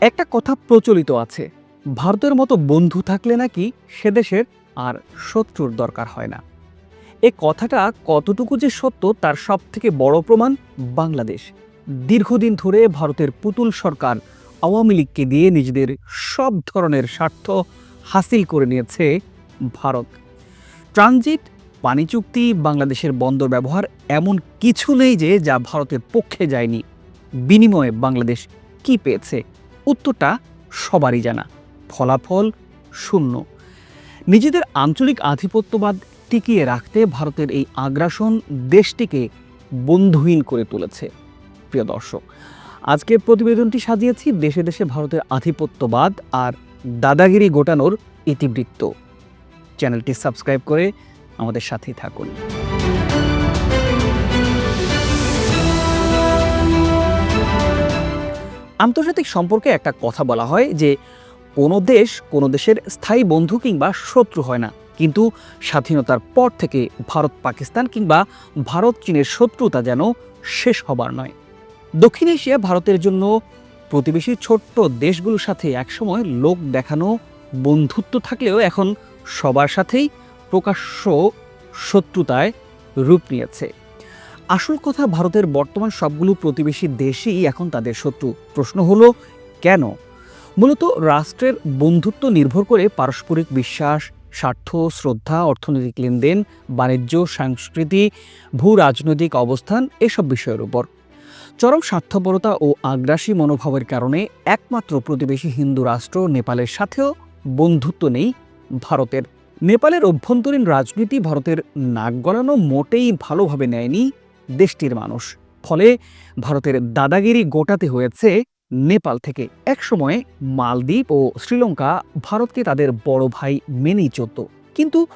একটা কথা প্রচলিত আছে, ভারতের মতো বন্ধু থাকলে নাকি সে দেশের আর শত্রুর দরকার হয় না। এ কথাটা কতটুকু যে সত্য তার সব থেকে বড় প্রমাণ বাংলাদেশ। দীর্ঘদিন ধরে ভারতের পুতুল সরকার আওয়ামী লীগকে দিয়ে নিজেদের সব ধরনের স্বার্থ হাসিল করে নিয়েছে ভারত। ট্রানজিট, পানি চুক্তি, বাংলাদেশের বন্দর ব্যবহার এমন কিছু নেই যে যা ভারতের পক্ষে যায়নি। বিনিময়ে বাংলাদেশ কি পেয়েছে? উত্তরটা সবারই জানা। ফলাফল শূন্য। নিজেদের আঞ্চলিক আধিপত্যবাদ টিকিয়ে রাখতে ভারতের এই আগ্রাসন দেশটিকে বন্ধুহীন করে তুলেছে। প্রিয় দর্শক, আজকে প্রতিবেদনটি সাজিয়েছি দেশে দেশে ভারতের আধিপত্যবাদ আর দাদাগিরি গোটানোর ইতিবৃত্ত। চ্যানেলটি সাবস্ক্রাইব করে আমাদের সাথেই থাকুন। আন্তর্জাতিক সম্পর্কে একটা কথা বলা হয় যে কোনো দেশ কোনো দেশের স্থায়ী বন্ধু কিংবা শত্রু হয় না। কিন্তু স্বাধীনতার পর থেকে ভারত, পাকিস্তান কিংবা ভারত, চীনের শত্রুতা যেন শেষ হবার নয়। দক্ষিণ এশিয়া ভারতের জন্য প্রতিবেশী ছোট্ট দেশগুলোর সাথে একসময় লোক দেখানো, বন্ধুত্ব থাকলেও এখন সবার সাথেই প্রকাশ্য শত্রুতায় রূপ নিয়েছে। আসল কথা, ভারতের বর্তমান সবগুলো প্রতিবেশী দেশই এখন তাদের শত্রু। প্রশ্ন হলো, কেন? মূলত রাষ্ট্রের বন্ধুত্ব নির্ভর করে পারস্পরিক বিশ্বাস, স্বার্থ, শ্রদ্ধা, অর্থনৈতিক লেনদেন, বাণিজ্য, সংস্কৃতি, ভূ রাজনৈতিক অবস্থান, এসব বিষয়ের উপর। চরম স্বার্থপরতা ও আগ্রাসী মনোভাবের কারণে একমাত্র প্রতিবেশী হিন্দু রাষ্ট্র নেপালের সাথেও বন্ধুত্ব নেই ভারতের। নেপালের অভ্যন্তরীণ রাজনীতি ভারতের নাক গলানো মোটেই ভালোভাবে নেয়নি দেশটির মানুষ। ফলে ভারতের দাদাগিরি গোটাতে হয়েছে নেপাল থেকে। একসময় মালদ্বীপ ও শ্রীলঙ্কা ভারতকে তাদের বড় ভাই মেনেই চলত। কিন্তু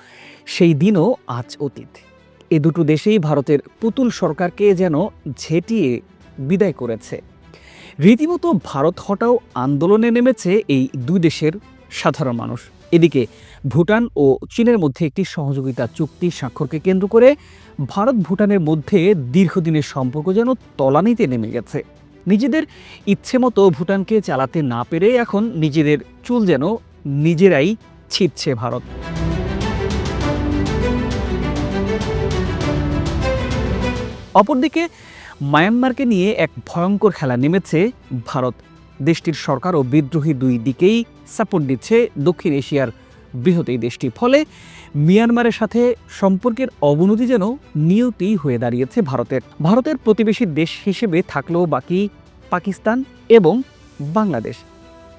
সেই দিনও আজ অতীত। এ দুটো দেশেই ভারতের পুতুল সরকারকে যেন ঝেঁটিয়ে বিদায় করেছে। রীতিমতো ভারত হটাও আন্দোলনে নেমেছে এই দুই দেশের সাধারণ মানুষ। এদিকে ভুটান ও চীনের মধ্যে একটি সহযোগিতা চুক্তি স্বাক্ষরকে কেন্দ্র করে ভারত ভুটানের মধ্যে দীর্ঘদিনের সম্পর্ক যেন তলানিতে নেমে গেছে। নিজেদের ইচ্ছে মতো ভুটানকে চালাতে না পেরে এখন নিজেদের চুল যেন নিজেরাই ছিটছে ভারত। অপরদিকে, মায়ানমারকে নিয়ে এক ভয়ঙ্কর খেলা নেমেছে ভারত। দেশটির সরকার ও বিদ্রোহী দুই দিকেই সাপোর্ট দিচ্ছে দক্ষিণ এশিয়ার বৃহৎ এই দেশটি। ফলে মিয়ানমারের সাথে সম্পর্কের অবনতি যেন নিয়তি হয়ে দাঁড়িয়েছে ভারতের। ভারতের প্রতিবেশী দেশ হিসেবে থাকলেও বাকি পাকিস্তান এবং বাংলাদেশ।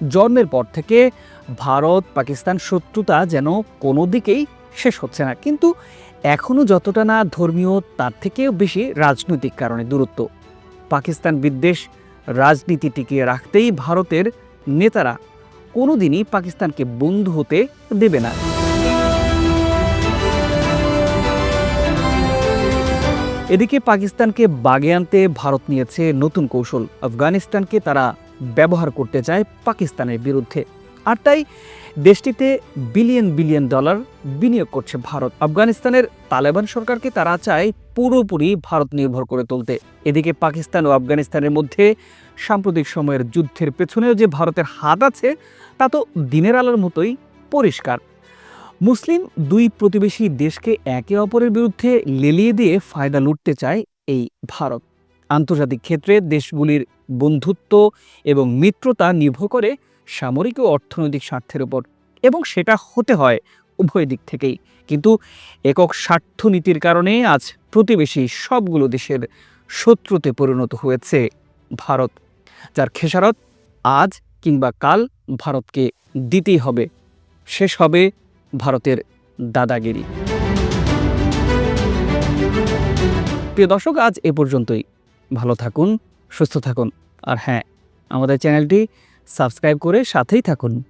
জন্মের পর থেকে ভারত, পাকিস্তান শত্রুতা যেন কোনো দিকেই শেষ হচ্ছে না। কিন্তু এখনও যতটা না ধর্মীয়, তার থেকেও বেশি রাজনৈতিক কারণে দূরত্ব। পাকিস্তান বিদ্বেষ রাজনীতি টিকিয়ে রাখতেই ভারতের নেতারা কোনোদিনই পাকিস্তানকে বন্ধু হতে দেবে না। এদিকে পাকিস্তানকে বাগে আনতে ভারত নিয়েছে নতুন কৌশল। আফগানিস্তানকে তারা ব্যবহার করতে চায় পাকিস্তানের বিরুদ্ধে। আর তাই দেশটিতে বিলিয়ন বিলিয়ন ডলার বিনিয়োগ করছে ভারত। আফগানিস্তানের তালেবান সরকারকে তারা চায় পুরোপুরি ভারত নির্ভর করে তুলতে। এদিকে পাকিস্তান ও আফগানিস্তানের মধ্যে সাম্প্রতিক সময়ের যুদ্ধের পেছনেও যে ভারতের হাত আছে, তা তো দিনের আলোর মতোই পরিষ্কার। মুসলিম দুই প্রতিবেশী দেশকে একে অপরের বিরুদ্ধে লেলিয়ে দিয়ে ফায়দা লুটতে চায় এই ভারত। আন্তর্জাতিক ক্ষেত্রে দেশগুলির বন্ধুত্ব এবং মিত্রতা নির্ভর করে সামরিক ও অর্থনৈতিক স্বার্থের উপর, এবং সেটা হতে হয় উভয় দিক থেকেই। কিন্তু একক স্বার্থনীতির কারণে আজ প্রতিবেশী সবগুলো দেশের শত্রুতে পরিণত হয়েছে ভারত, যার খেসারত আজ কিংবা কাল ভারতকে দিতেই হবে। শেষ হবে ভারতের দাদাগিরি। প্রিয় দর্শক, আজ এ পর্যন্তই। ভালো থাকুন, সুস্থ থাকুন। আর হ্যাঁ আমাদের চ্যানেলটি সাবস্ক্রাইব করে সাথেই থাকুন।